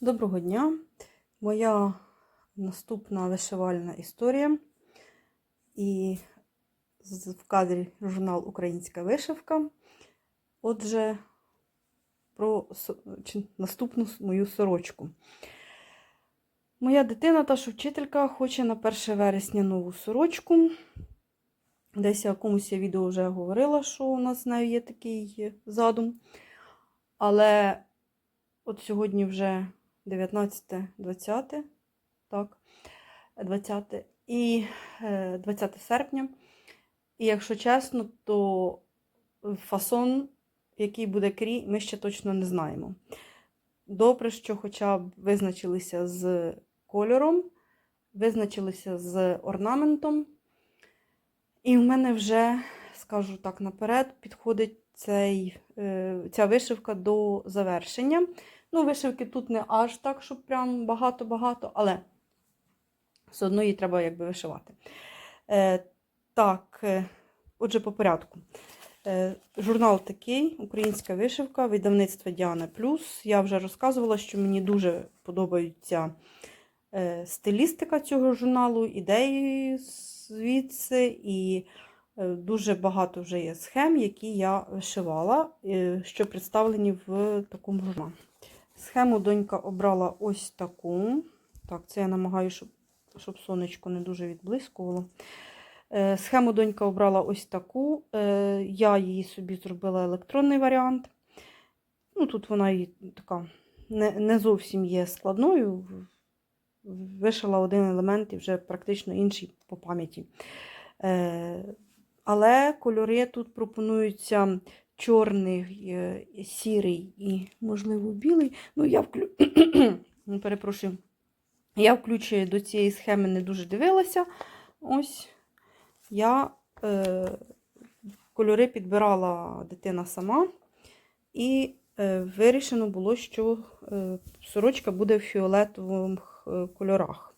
Доброго дня! Моя наступна вишивальна історія. І в кадрі журнал Українська вишивка. Отже, про наступну мою сорочку. Моя дитина, та що вчителька, хоче на 1 вересня нову сорочку. Десь я комусь я відео вже говорила, що у нас з нею є такий задум. Але от сьогодні вже 19, 20, так, 20 і е, 20 серпня. І якщо чесно, то фасон, який буде крій, ми ще точно не знаємо. Добре, що хоча б визначилися з кольором, визначилися з орнаментом. І в мене вже, скажу так наперед, підходить цей, е, ця вишивка до завершення. Ну, вишивки тут не аж так, щоб прям багато-багато, але все одно її треба якби вишивати. Е, так, е, отже, по порядку. Е, журнал такий, українська вишивка, видавництво Діана Плюс. Я вже розказувала, що мені дуже подобається е, стилістика цього журналу, ідеї звідси, і дуже багато вже є схем, які я вишивала, що представлені в такому журналі. Схему донька обрала ось таку. Так, це я намагаюся, щоб, щоб сонечко не дуже відблискувало. Е, Схему донька обрала ось таку. Е, Я її собі зробила електронний варіант. Ну, Тут вона і така не, не зовсім є складною. Вишила один елемент і вже практично інший по пам'яті. Е, Але кольори тут пропонуються чорний, е, сірий і, можливо, білий. Ну, я вклю... Ну, перепрошую. Я включую до цієї схеми не дуже дивилася. Ось я е, кольори підбирала дитина сама, і е, вирішено було, що е, сорочка буде в фіолетових е, кольорах.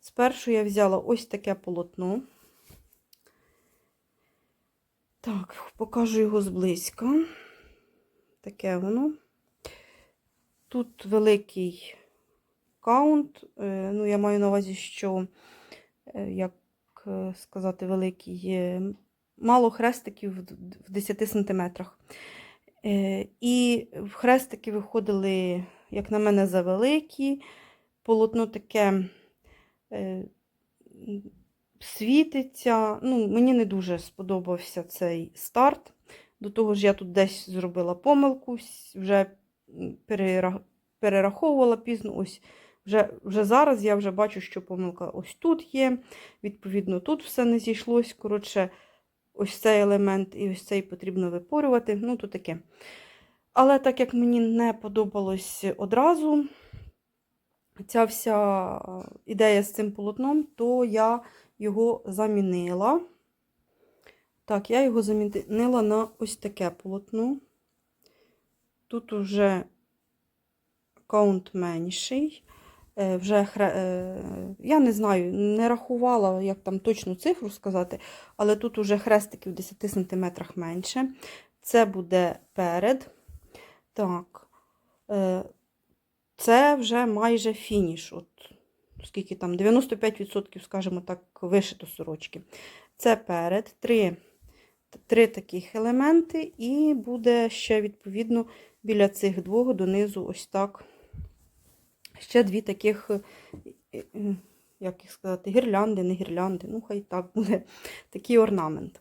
Спершу я взяла ось таке полотно. Так, покажу його зблизька. Таке воно. Тут великий каунт. е, Ну, я маю на увазі, що, е, як е, сказати, великий мало хрестиків в 10 сантиметрах. І в хрестики виходили, як на мене, завеликі. Полотно таке світиться. Ну, мені не дуже сподобався цей старт. До того ж, я тут десь зробила помилку, вже перераховувала пізно. Ось вже, вже зараз я вже бачу, що помилка ось тут є. Відповідно, тут все не зійшлось. Коротше, ось цей елемент і ось цей потрібно випорювати. Ну, то таке. Але так як мені не подобалось одразу ця вся ідея з цим полотном, то я його замінила. Так, я його замінила на ось таке полотно. Тут уже каунт менший. Е, Вже е, Я не знаю, не рахувала, як там точну цифру сказати, але тут уже хрестики в 10 см менше. Це буде перед. Так, е, це вже майже фініш. От, скільки там, 95%, скажімо так, вишито сорочки. Це перед, три, три таких елементи, і буде ще, відповідно, біля цих двох донизу ось так. Ще дві таких, е, е, як їх сказати, гірлянди, не гірлянди, ну хай так буде такий орнамент.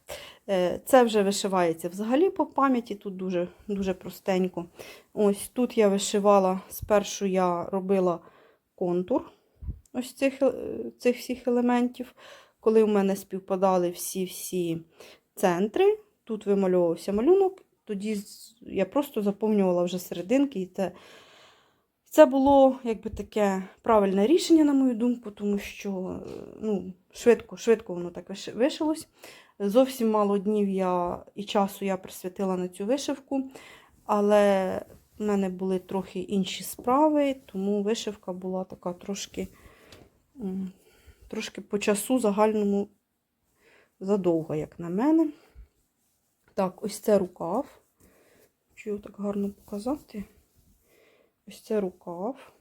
Е, Це вже вишивається взагалі по пам'яті, тут дуже, дуже простенько. Ось тут я вишивала, спершу я робила контур ось цих, е, цих всіх елементів. Коли у мене співпадали всі-всі центри, тут вимальовувався малюнок, тоді я просто заповнювала вже серединки. І це, це було якби таке правильне рішення, на мою думку, тому що е, ну, швидко, швидко воно так вишилось. Зовсім мало днів я і часу я присвятила на цю вишивку, але в мене були трохи інші справи, тому вишивка була така трошки, трошки по часу загальному задовго, як на мене. Так, ось це рукав. Його так гарно показати. Ось це рукав.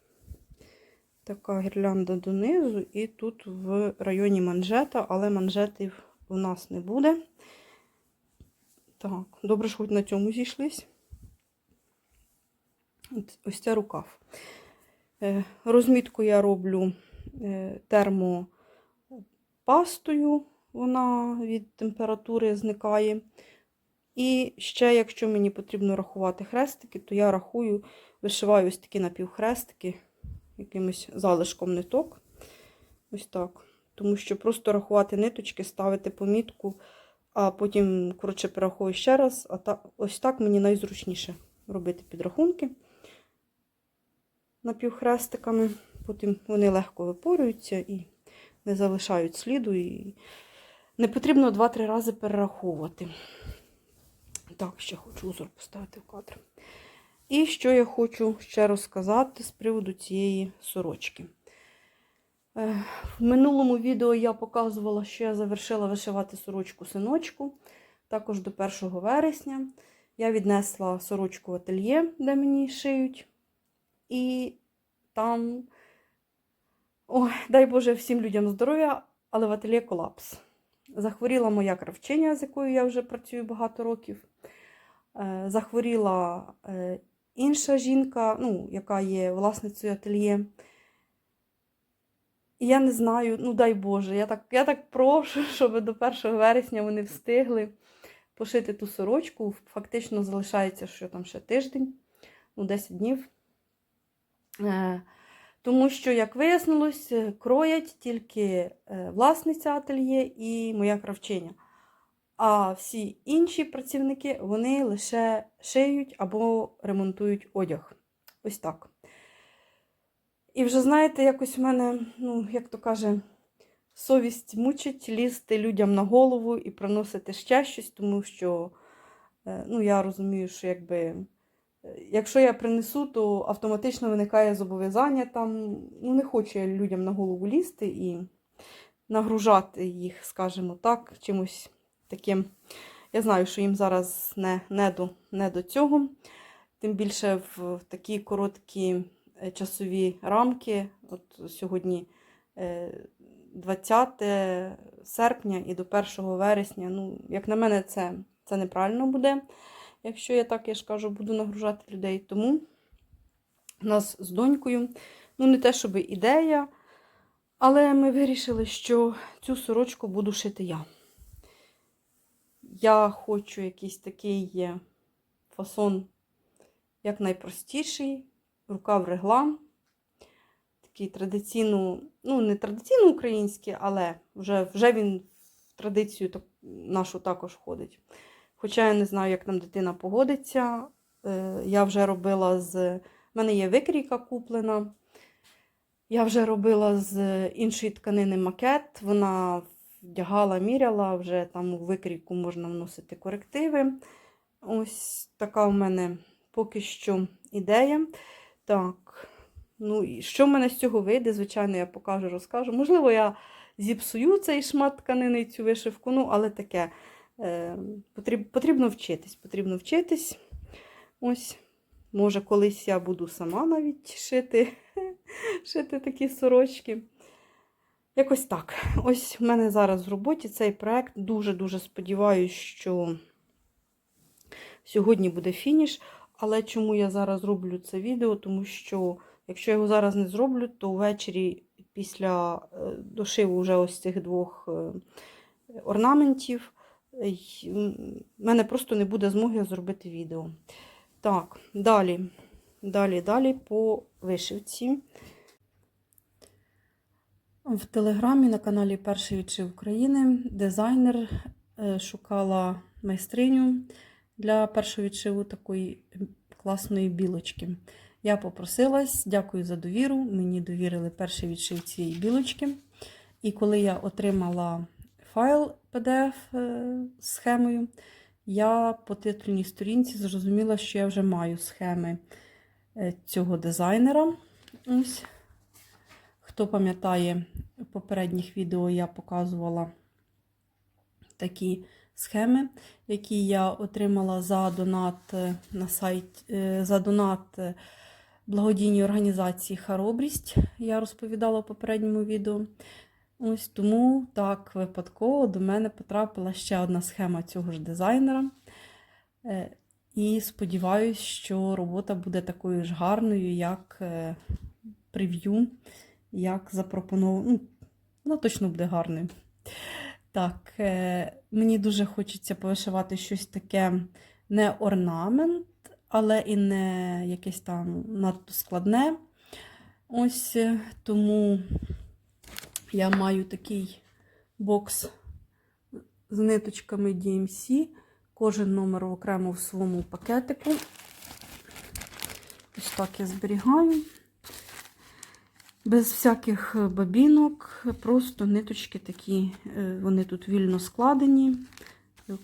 така гірлянда донизу, і тут в районі манжета, але манжетів у нас не буде. Так, добре, що хоч на цьому зійшлись. Ось це рукав. Е, Розмітку я роблю термопастою, вона від температури зникає. І ще, якщо мені потрібно рахувати хрестики, то я рахую, вишиваю ось такі напівхрестики якимось залишком ниток. Ось так. Тому що просто рахувати ниточки, ставити помітку, а потім, коротше, перераховую ще раз. А та, ось так мені найзручніше робити підрахунки напівхрестиками. Потім вони легко випорюються і не залишають сліду. І не потрібно 2-3 рази перераховувати. Так, ще хочу узор поставити в кадр. І що я хочу ще розказати з приводу цієї сорочки. Е, В минулому відео я показувала, що я завершила вишивати сорочку синочку, також до 1 вересня. Я віднесла сорочку в ательє, де мені шиють. І там, ой, дай Боже, всім людям здоров'я, але в ательє колапс. Захворіла моя кравчиня, з якою я вже працюю багато років. Е, Захворіла е, інша жінка, ну, яка є власницею ательє. І я не знаю, ну дай Боже, я так, я так прошу, щоб до 1 вересня вони встигли пошити ту сорочку. Фактично залишається, що там ще тиждень, ну 10 днів. Тому що, як вияснилось, е, кроять тільки е, власниця ательє і моя кравчиня. А всі інші працівники вони лише шиють або ремонтують одяг. Ось так. І вже, знаєте, якось в мене, ну, як то каже, совість мучить лізти людям на голову і приносити ще щось, тому що е, ну, я розумію, що якби, якщо я принесу, то автоматично виникає зобов'язання там. Ну, не хочу я людям на голову лізти і нагружати їх, скажімо так, чимось таким. Я знаю, що їм зараз не, не, до, не до цього. Тим більше в, в такі короткі е, часові рамки. От сьогодні е, 20 серпня і до 1 вересня. Ну, як на мене, це, це неправильно буде. Якщо я так, я ж кажу, буду нагружати людей. Тому у нас з донькою, ну, не те, щоб ідея, але ми вирішили, що цю сорочку буду шити я. Я хочу якийсь такий фасон, як найпростіший, рукав реглан. Такий традиційно, ну, не традиційно український, але вже вже він в традицію нашу також входить. Хоча я не знаю, як нам дитина погодиться. Е, Я вже робила з. У мене є викрійка куплена. Я вже робила з іншої тканини макет. Вона вдягала, міряла, вже там у викрійку можна вносити корективи. Ось така у мене поки що ідея. Так, ну і що в мене з цього вийде, звичайно, я покажу, розкажу. Можливо, я зіпсую цей шмат тканини, цю вишивку, ну, але таке потрібно вчитись. Потрібно вчитись. Ось, може, колись я буду сама навіть шити, шити такі сорочки. Якось так. Ось в мене зараз в роботі цей проект. Дуже-дуже сподіваюся, що сьогодні буде фініш. Але чому я зараз роблю це відео? Тому що, якщо я його зараз не зроблю, то ввечері після е, дошиву вже ось цих двох е, орнаментів, в мене просто не буде змоги зробити відео. Так, далі, далі, далі по вишивці. В телеграмі на каналі Перший відчив України дизайнер е, шукала майстриню для першого відшиву такої класної білочки. Я попросилась, дякую за довіру. Мені довірили перший відшив цієї білочки. І коли я отримала файл PDF е, схемою, я по титульній сторінці зрозуміла, що я вже маю схеми е, цього дизайнера. Ось. Хто пам'ятає, в попередніх відео я показувала такі схеми, які я отримала за донат на сайт, за донат благодійній організації Харобрість. Я розповідала в попередньому відео. Ось тому так випадково до мене потрапила ще одна схема цього ж дизайнера. Е, І сподіваюся, що робота буде такою ж гарною, як е, прев'ю, як запропоновано. Ну, вона точно буде гарною. Так, е, мені дуже хочеться повишивати щось таке не орнамент, але і не якесь там надто складне. Ось тому я маю такий бокс з ниточками DMC. Кожен номер окремо в своєму пакетику. Ось так я зберігаю. Без всяких бабінок, просто ниточки такі, е, вони тут вільно складені.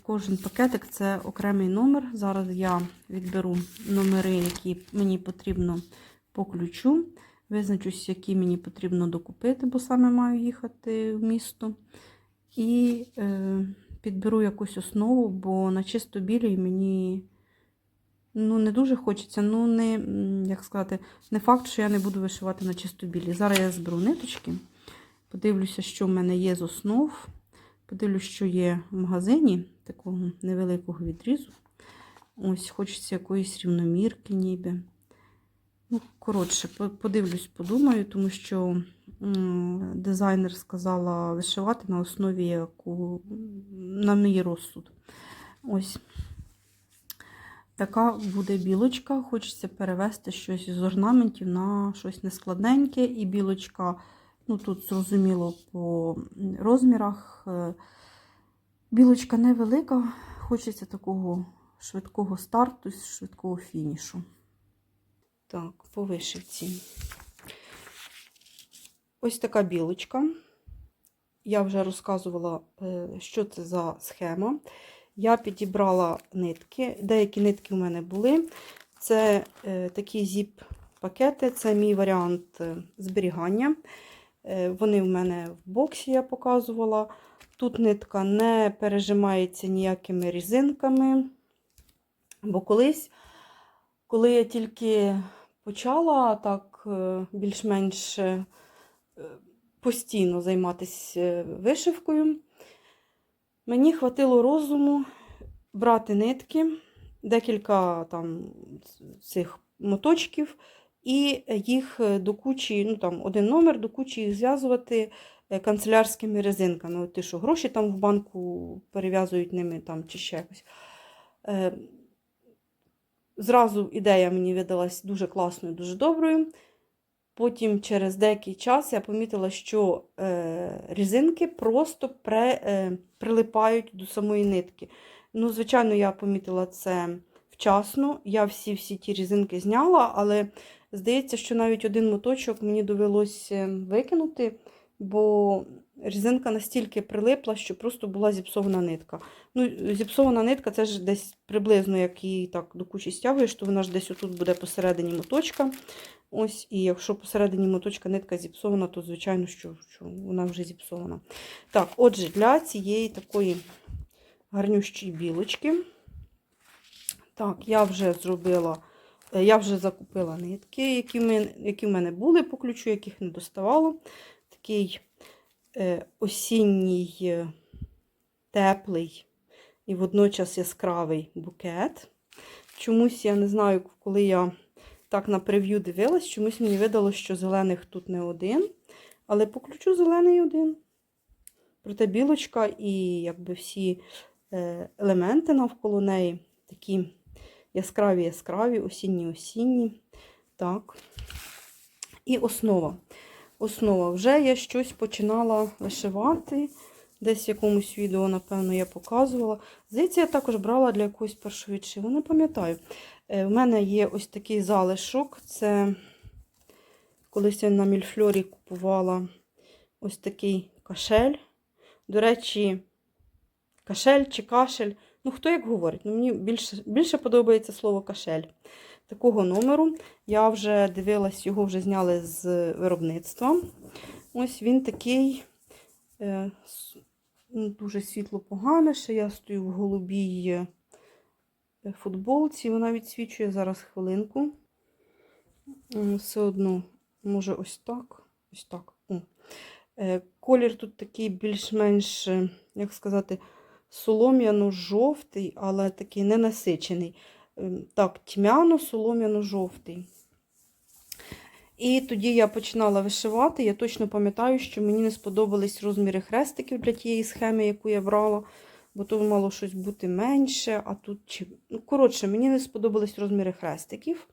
Кожен пакетик це окремий номер. Зараз я відберу номери, які мені потрібно по ключу. Визначусь, які мені потрібно докупити, бо саме маю їхати в місто. І е, підберу якусь основу, бо на чисто білій мені ну, не дуже хочеться. Ну, не, як сказати, не факт, що я не буду вишивати на чисто білій. Зараз я зберу ниточки, подивлюся, що в мене є з основ. Подивлюсь, що є в магазині такого невеликого відрізу. Ось, хочеться якоїсь рівномірки, ніби. Ну, коротше, подивлюсь, подумаю, тому що дизайнер сказала вишивати на основі, на мій розсуд. Ось. Така буде білочка. Хочеться перевести щось з орнаментів на щось нескладненьке. І білочка, ну тут зрозуміло по розмірах. е, Білочка невелика, хочеться такого швидкого старту, швидкого фінішу. Так, по вишивці. Ось така білочка. Я вже розказувала, е, що це за схема. Я підібрала нитки. Деякі нитки у мене були. Це е, такі зіп-пакети, це мій варіант е, зберігання. Вони в мене в боксі я показувала. Тут нитка не пережимається ніякими різинками. Бо колись, коли я тільки почала так е, більш-менш е, постійно займатися вишивкою, мені хватило розуму брати нитки, декілька там цих моточків, і їх до кучі, ну там один номер до кучі їх зв'язувати е, канцелярськими резинками. От ті, що гроші там в банку перев'язують ними там чи ще якось. Е, Зразу ідея мені видалась дуже класною, дуже доброю. Потім через деякий час я помітила, що е, різинки просто при, е, прилипають до самої нитки. Ну, звичайно, я помітила це вчасно. Я всі-всі ті різинки зняла, але здається, що навіть один моточок мені довелося викинути, бо різинка настільки прилипла, що просто була зіпсована нитка. Ну, зіпсована нитка це ж десь приблизно, як її так до кучі стягуєш, то вона ж десь отут буде посередині моточка. Ось, і якщо посередині моточка нитка зіпсована, то звичайно, що, що вона вже зіпсована. Так, отже, для цієї такої гарнющої білочки. Так, я вже зробила, е, я вже закупила нитки, які мене, які в мене були по ключу, яких не доставало. Такий осінній е, теплий і водночас яскравий букет. Чомусь я не знаю, коли я так на прев'ю дивилась, чомусь мені видало, що зелених тут не один, але по ключу зелений один. Проте білочка і якби всі е, елементи навколо неї такі яскраві-яскраві, осінні-осінні. Так. І основа. Основа. Вже я щось починала вишивати. Десь в якомусь відео, напевно, я показувала. Здається, я також брала для якогось першого відшиву, не пам'ятаю. У мене є ось такий залишок. Це колись я на мільфльорі купувала ось такий кашель. До речі, кашель чи кашель. Ну, хто як говорить, ну, мені більше, більше подобається слово кашель. Такого номеру. Я вже дивилась, його вже зняли з виробництва. Ось він такий е, ну, дуже світло погане. Ще я стою в голубій е, футболці, вона відсвічує зараз хвилинку. Все одно, може, ось так. Ось так. О. Е, Колір тут такий більш-менш, як сказати, солом'яно-жовтий, але такий ненасичений. Ем, Так, тьмяно-солом'яно-жовтий. І тоді я починала вишивати. Я точно пам'ятаю, що мені не сподобались розміри хрестиків для тієї схеми, яку я брала, бо то мало щось бути менше. А тут, чи- ну, коротше, мені не сподобались розміри хрестиків.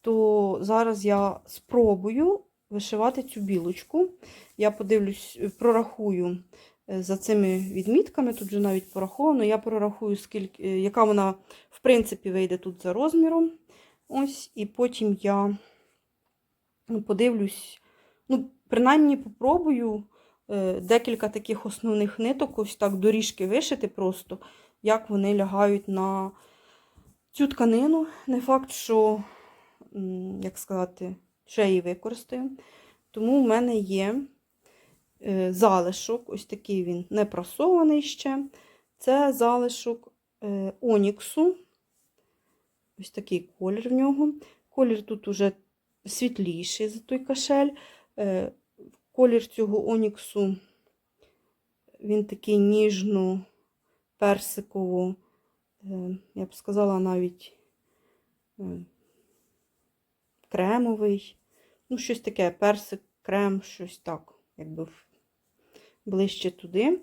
То зараз я спробую вишивати цю білочку. Я подивлюсь, е, прорахую е, за цими відмітками. Тут вже навіть пораховано. Я прорахую, скільки, е, яка вона, принципі, вийде тут за розміром. Ось, і потім я ну, подивлюсь, ну, принаймні попробую е, декілька таких основних ниток, ось так доріжки вишити просто, як вони лягають на цю тканину. Не факт, що, як сказати, я її використаю. Тому в мене є е, залишок, ось такий він не прасований ще. Це залишок е, оніксу. Ось такий колір в нього. Колір тут уже світліший за той кашель. Е, Колір цього оніксу, він такий ніжно-персиково, е, я б сказала, навіть е, кремовий. Ну, щось таке, персик, крем, щось так, якби ближче туди.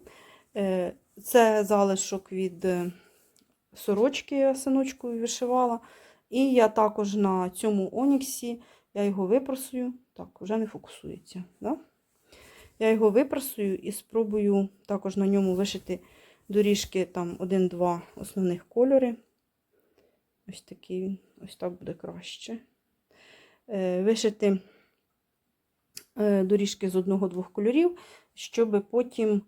Це залишок від сорочки синочкою вишивала. І я також на цьому оніксі я його випрасую. Так, вже не фокусується. Да? Я його випрасую і спробую також на ньому вишити доріжки там один-два основних кольори. Ось такий ось так буде краще. Е, Вишити е, доріжки з одного-двох кольорів, щоб потім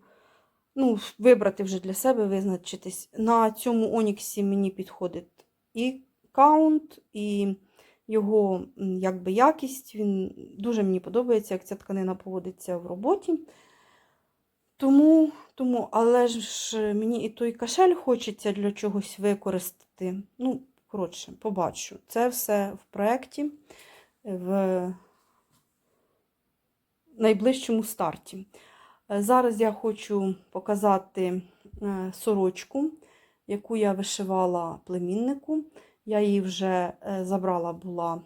ну, вибрати вже для себе, визначитись. На цьому оніксі мені підходить і каунт, і його якби, якість. Він дуже мені подобається, як ця тканина поводиться в роботі. Тому, тому, але ж мені і той кашель хочеться для чогось використати. Ну, коротше, побачу. Це все в проєкті в найближчому старті. Зараз я хочу показати е, сорочку, яку я вишивала племіннику. Я її вже е, забрала була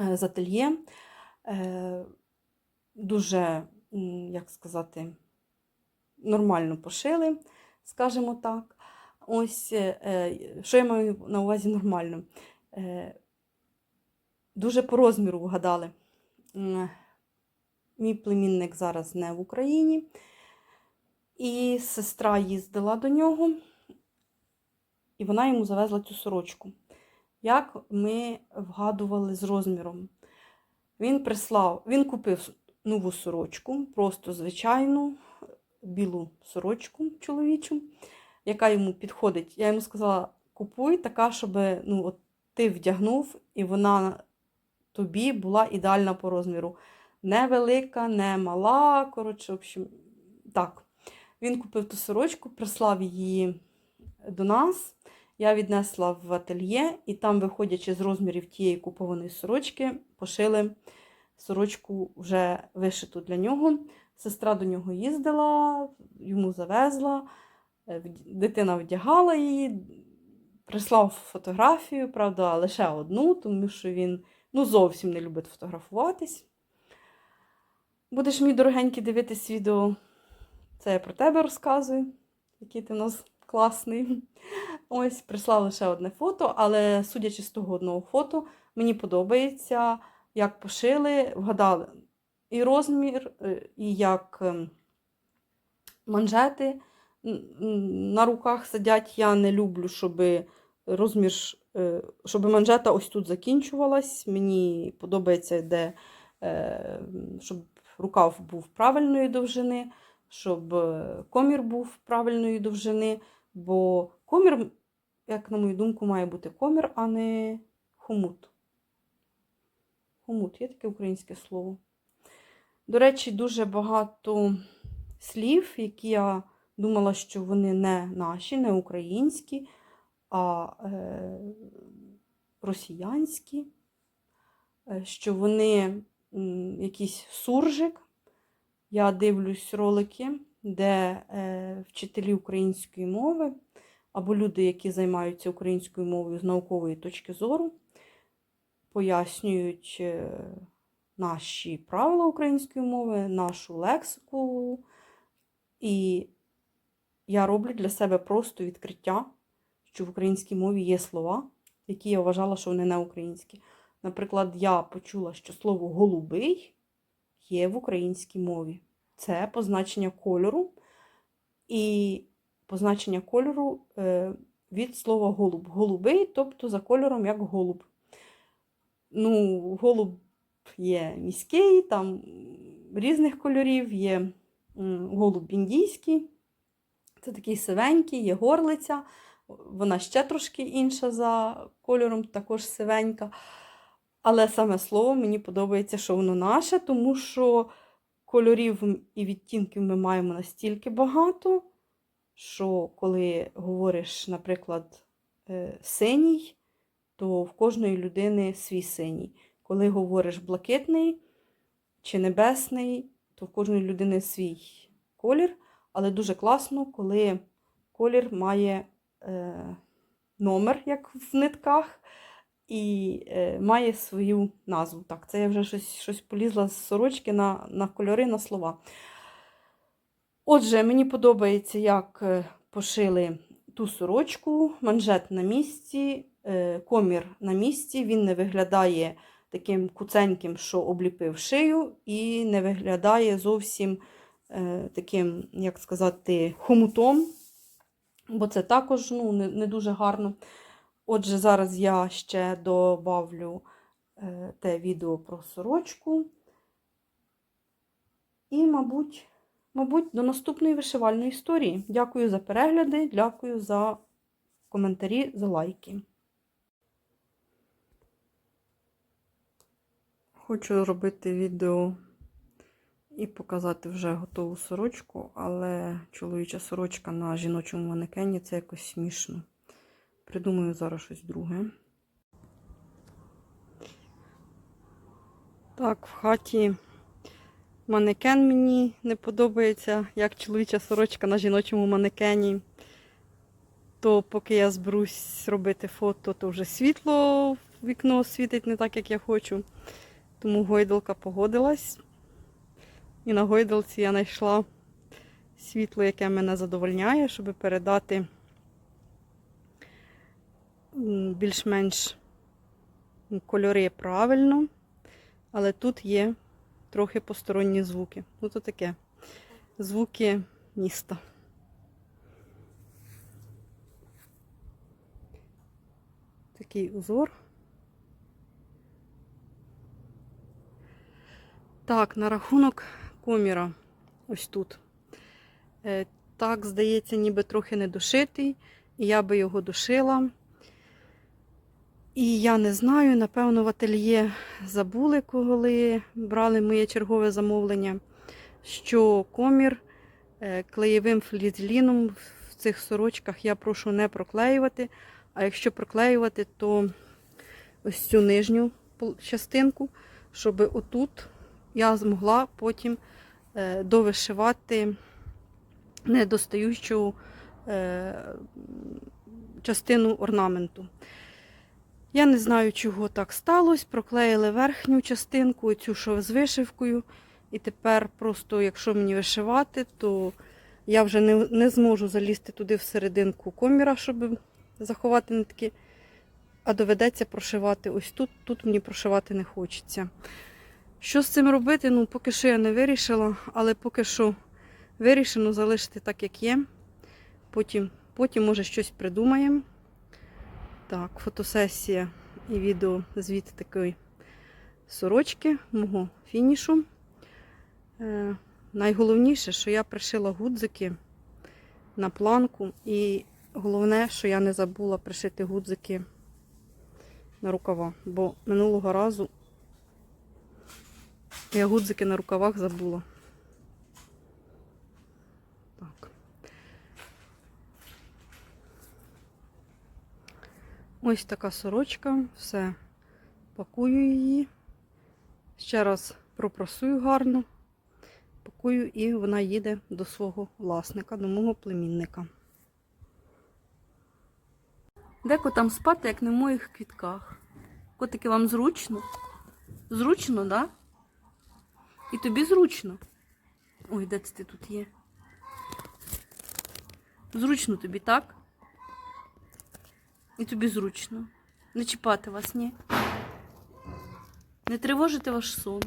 е, з ательє. Дуже, як сказати, нормально пошили, скажімо так. Ось, що я маю на увазі нормально. Дуже по розміру вгадали. Мій племінник зараз не в Україні. І сестра їздила до нього, і вона йому завезла цю сорочку. Як ми вгадували з розміром? Він прислав, він купив нову сорочку, просто звичайну білу сорочку чоловічу, яка йому підходить. Я йому сказала: купуй така, щоб ну, от ти вдягнув, і вона тобі була ідеальна по розміру. Не велика, не мала. Коротше, в общем, так. Він купив ту сорочку, прислав її до нас. Я віднесла в ательє, і там, виходячи з розмірів тієї купованої сорочки, пошили сорочку вже вишиту для нього. Сестра до нього їздила, йому завезла, е, дитина вдягала її, прислав фотографію, правда, лише одну, тому що він ну, зовсім не любить фотографуватись. Будеш, мій дорогенький, дивитись відео. Це я про тебе розказую, який ти у нас класний. Ось, прислав лише одне фото, але судячи з того одного фото, мені подобається, як пошили, вгадали і розмір, е, і як ем, манжети на руках сидять. Я не люблю, щоб розмір, е, щоб манжета ось тут закінчувалась. Мені подобається, де, е, щоб рукав був правильної довжини, щоб е, комір був правильної довжини, бо комір, як на мою думку, має бути комір, а не хомут. Хомут, є таке українське слово. До речі, дуже багато слів, які я думала, що вони не наші, не українські, а е, росіянські. е, що вони якийсь суржик. Я дивлюсь ролики, де е, вчителі української мови або люди, які займаються українською мовою з наукової точки зору, пояснюють е, наші правила української мови, нашу лексику. І я роблю для себе просто відкриття, що в українській мові є слова, які я вважала, що вони не українські. Наприклад, я почула, що слово голубий є в українській мові. Це позначення кольору і позначення кольору е, від слова голуб. Голубий, тобто за кольором як голуб. Ну, голуб є міський, там різних кольорів, є голуб індійський. Це такий сивенький, є горлиця. Вона ще трошки інша за кольором, також сивенька. Але саме слово мені подобається, що воно наше, тому що кольорів і відтінків ми маємо настільки багато, що коли говориш, наприклад, е, синій, то в кожної людини свій синій. Коли говориш блакитний чи небесний, то в кожної людини свій колір. Але дуже класно, коли колір має е, номер, як в нитках, і е, має свою назву. Так, це я вже щось, щось полізла з сорочки на, на кольори, на слова. Отже, мені подобається, як е, пошили ту сорочку, манжет на місці, е, комір на місці. Він не виглядає таким куценьким, що обліпив шию, і не виглядає зовсім е, таким, як сказати, хомутом, бо це також ну, не, не дуже гарно. Отже, зараз я ще добавлю е, те відео про сорочку. І, мабуть, мабуть, до наступної вишивальної історії. Дякую за перегляди, дякую за коментарі, за лайки. Хочу зробити відео і показати вже готову сорочку, але чоловіча сорочка на жіночому манекені це якось смішно. Придумаю зараз щось друге. Так, в хаті манекен мені не подобається, як чоловіча сорочка на жіночому манекені. То поки я зберусь робити фото, то вже світло в вікно світить не так, як я хочу. Тому гойдалка погодилась. І на гойдалці я знайшла світло, яке мене задовольняє, щоб передати більш-менш кольори правильно. Але тут є трохи посторонні звуки. Ну, то таке. Звуки міста. Такий узор. Так, на рахунок коміра. Ось тут. Е, Так, здається, ніби трохи не дошитий. І я би його дошила. І я не знаю, напевно, в ательє забули, коли брали моє чергове замовлення, що комір е, клеєвим флізеліном в цих сорочках я прошу не проклеювати. А якщо проклеювати, то ось цю нижню частинку, щоб отут я змогла потім е, довишивати недостаючу е, частину орнаменту. Я не знаю, чого так сталося. Проклеїли верхню частинку, цю що з вишивкою. І тепер просто, якщо мені вишивати, то я вже не, не зможу залізти туди всерединку коміра, щоб заховати нитки. А доведеться прошивати ось тут. Тут мені прошивати не хочеться. Що з цим робити? Ну, поки що я не вирішила, але поки що вирішено залишити так, як є. Потім, потім може, щось придумаємо. Так, фотосесія і відео звіт такої сорочки, мого фінішу. Е, найголовніше, що я пришила гудзики на планку. І головне, що я не забула пришити гудзики на рукава, бо минулого разу я гудзики на рукавах забула. Ось така сорочка, все, пакую її. Ще раз пропрасую гарно, пакую і вона їде до свого власника, до мого племінника. Деко там спати, як не в моїх квітках. Котики, вам зручно? Зручно, да? І тобі зручно. Ой, де це ти тут є? Зручно тобі, так? І тобі зручно. Не чіпати вас, ні? Не тривожити ваш сон.